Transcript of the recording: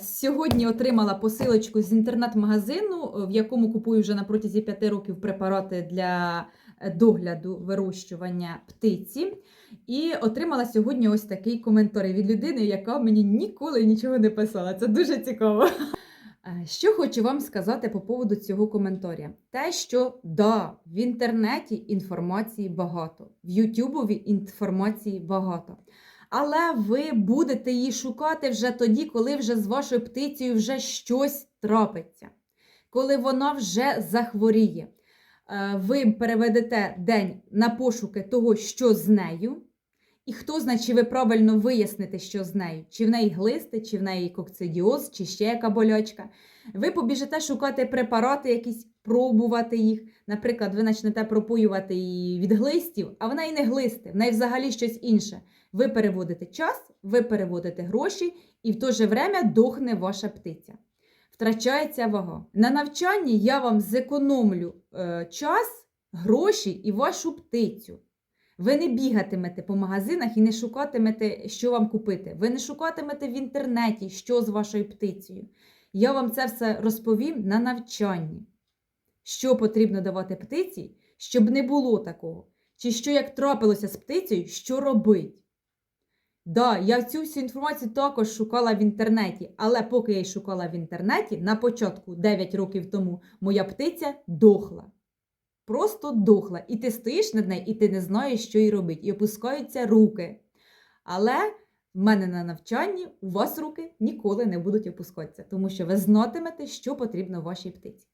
Сьогодні отримала посилочку з інтернет-магазину, е, в якому купую вже на протязі п'яти років препарати для е, догляду вирощування птиці. І отримала сьогодні ось такий коментар від людини, яка мені ніколи нічого не писала. Це дуже цікаво. Що хочу вам сказати по поводу цього коментаря? Те, що да, в інтернеті інформації багато, в Ютубові інформації багато. Але ви будете її шукати вже тоді, коли вже з вашою птицею вже щось трапиться, коли вона вже захворіє. Е, Ви переведете день на пошуки того, що з нею. І хто знає, чи ви правильно виясните, що з нею, чи в неї глисти, чи в неї кокцидіоз, чи ще яка болячка. Ви побіжите шукати препарати, якісь пробувати їх. Наприклад, ви почнете пропоювати її від глистів, а в неї не глисти, в неї взагалі щось інше. Ви переводите час, ви переводите гроші, і в то же время дохне ваша птиця. Втрачається вага. На навчанні я вам зекономлю е, час, гроші і вашу птицю. Ви не бігатимете по магазинах і не шукатимете, що вам купити. Ви не шукатимете в інтернеті, що з вашою птицею. Я вам це все розповім на навчанні. Що потрібно давати птиці, щоб не було такого. Чи що як трапилося з птицею, що робить. Да, я цю всю інформацію також шукала в інтернеті, але поки я її шукала в інтернеті, на початку 9 років тому моя птиця дохла. Просто дохла. І ти стоїш над нею, і ти не знаєш, що їй робити. І опускаються руки. Але в мене на навчанні у вас руки ніколи не будуть опускатися, тому що ви знатимете, що потрібно вашій птиці.